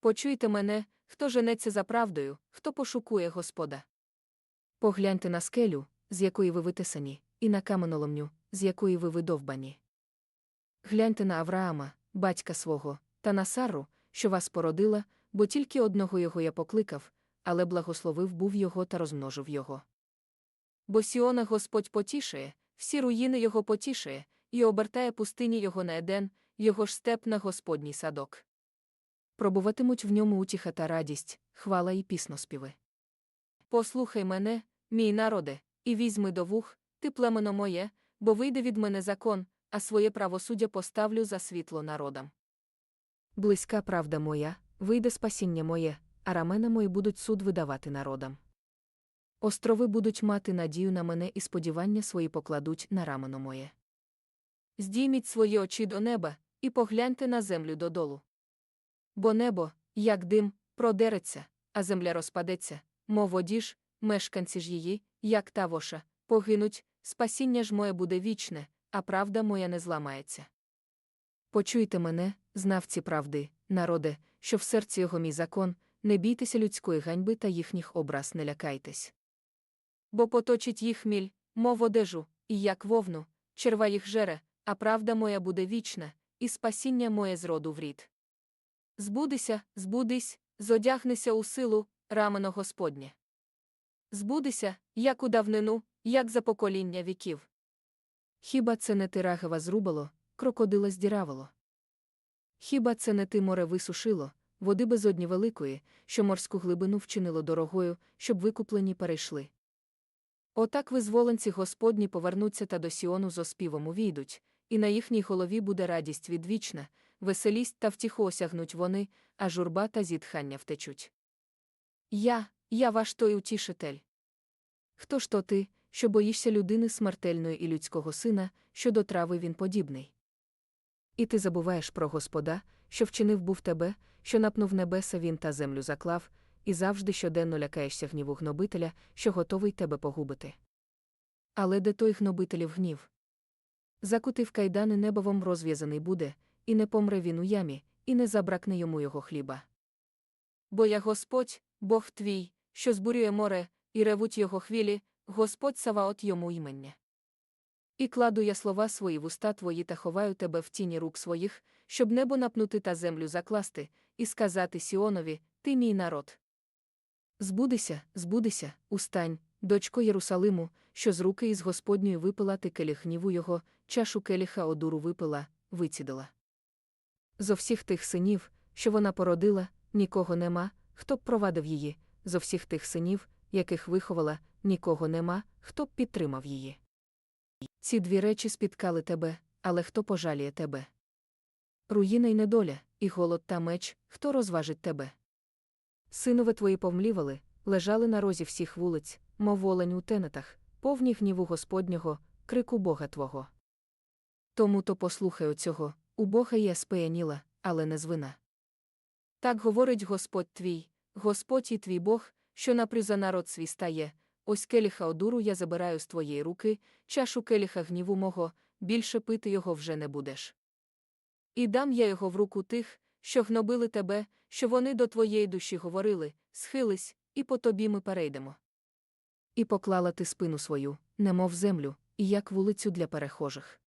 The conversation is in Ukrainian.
Почуйте мене, хто женеться за правдою, хто пошукує Господа. Погляньте на скелю, з якої ви витисані, і на каменоломню, з якої ви видовбані. Гляньте на Авраама, батька свого, та на Сару, що вас породила, бо тільки одного його я покликав, але благословив був його та розмножив його. Бо Сіона Господь потішає, всі руїни його потішає, і обертає пустині його на еден, його ж степ на Господній садок. Пробуватимуть в ньому утіха та радість, хвала і пісноспіви. Послухай мене, мій народе, і візьми до вух, ти племено моє, бо вийде від мене закон, а своє правосуддя поставлю за світло народам. Близька правда моя, вийде спасіння моє, а рамена мої будуть суд видавати народам. Острови будуть мати надію на мене і сподівання свої покладуть на рамено моє. Здійміть свої очі до неба, і погляньте на землю додолу. Бо небо, як дим, продереться, а земля розпадеться, мов одіж, мешканці ж її, як тавоша, погинуть, спасіння ж моє буде вічне, а правда моя не зламається. Почуйте мене, знавці правди, народе, що в серці його мій закон, не бійтеся людської ганьби та їхніх образ не лякайтесь. Бо поточить їх міль, мов одежу, і як вовну, черва їх жере, а правда моя буде вічна, і спасіння моє з роду в рід. Збудися, збудись, зодягнися у силу, рамено Господнє. Збудися, як у давнину, як за покоління віків. Хіба це не ти рагава зрубало, крокодила здіравало? Хіба це не ти море висушило, води безодні великої, що морську глибину вчинило дорогою, щоб викуплені перейшли? Отак визволенці Господні повернуться та до Сіону з оспівом увійдуть, і на їхній голові буде радість відвічна, веселість та втіху осягнуть вони, а журба та зітхання втечуть. Я, я ваш той утішитель. Хто ж то ти, що боїшся людини смертельної і людського сина, що до трави він подібний? І ти забуваєш про Господа, що вчинив був тебе, що напнув небеса він та землю заклав, і завжди щоденно лякаєшся гніву гнобителя, що готовий тебе погубити. Але де той гнобителів гнів? Закутив кайдани небовом розв'язаний буде, і не помре він у ямі, і не забракне йому його хліба. Бо я Господь, Бог твій, що збурює море, і ревуть його хвілі, Господь Саваот йому імення. І кладу я слова свої в уста твої та ховаю тебе в тіні рук своїх, щоб небо напнути та землю закласти, і сказати Сіонові, ти мій народ. Збудися, збудися, устань, дочко Єрусалиму, що з руки із Господньої випила ти келіх гніву його, чашу келіха одуру випила, вицідила. Зо всіх тих синів, що вона породила, нікого нема, хто б провадив її, зо всіх тих синів, яких виховала, нікого нема, хто б підтримав її. Ці дві речі спіткали тебе, але хто пожаліє тебе? Руїна й недоля, і голод та меч, хто розважить тебе? Синове твої повмлівали, лежали на розі всіх вулиць, мов волень у тенетах, повні гніву Господнього, крику Бога Твого. Тому то послухай оцього, у Бога є спияніла, але не звина. Так говорить Господь твій, Господь і твій Бог, що напрю за народ свій стає, ось келіха одуру я забираю з твоєї руки, чашу келіха гніву мого, більше пити його вже не будеш. І дам я його в руку тих, що гнобили тебе, що вони до твоєї душі говорили, схились, і по тобі ми перейдемо. І поклала ти спину свою, немов землю, і як вулицю для перехожих.